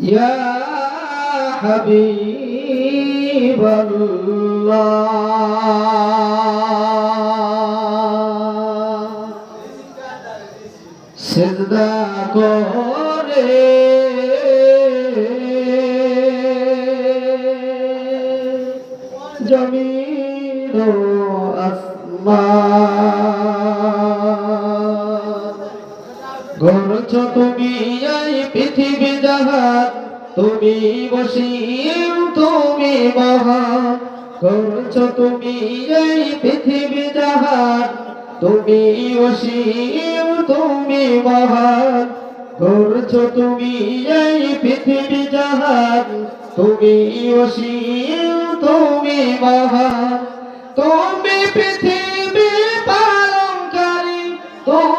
يا حبيب الله সিজদা করে জমিন ও আসমান গড়ছ তুমি এই পৃথিবী জাহান তুমি বসিম তুমি মহান। গড়ছ তুমি এই পৃথিবী জাহান, তুমি অসীম, তুমি মহান। গড়ছ তুমি এই পৃথিবী জাহান, তুমি অসীম, তুমি মহান। তুমি পৃথিবী পালনকারী, তুমি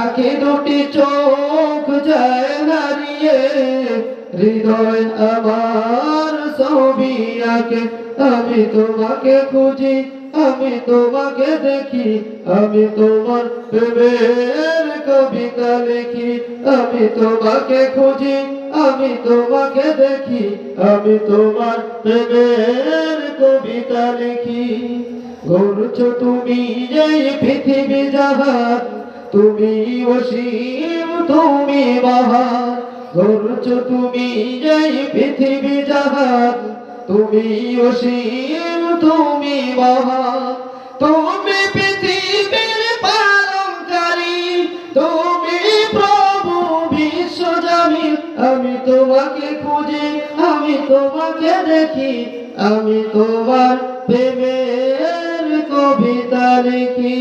আঁখি দুটি চোখ যায় আমার আমি তোমাকে খুঁজি, আমি তোমাকে দেখি, আমি তোমার প্রেমের কবিতা লিখি। আমি তোমাকে খুঁজি, আমি তোমাকে দেখি, আমি তোমার প্রেমের কবিতা লিখি। গড়ছ তুমি এই পৃথিবী জাহান তুমি অসীম, তুমি মহান গড়ছ তুমি এই পৃথিবী জাহান তুমি অসীম, তুমি মহান তুমি পৃথিবীর পালনকারী, তুমি প্রভু বিশ্বজামি আমি তোমাকে খুঁজি, আমি তোমাকে দেখি, আমি তোমার প্রেমের কবিতা লিখি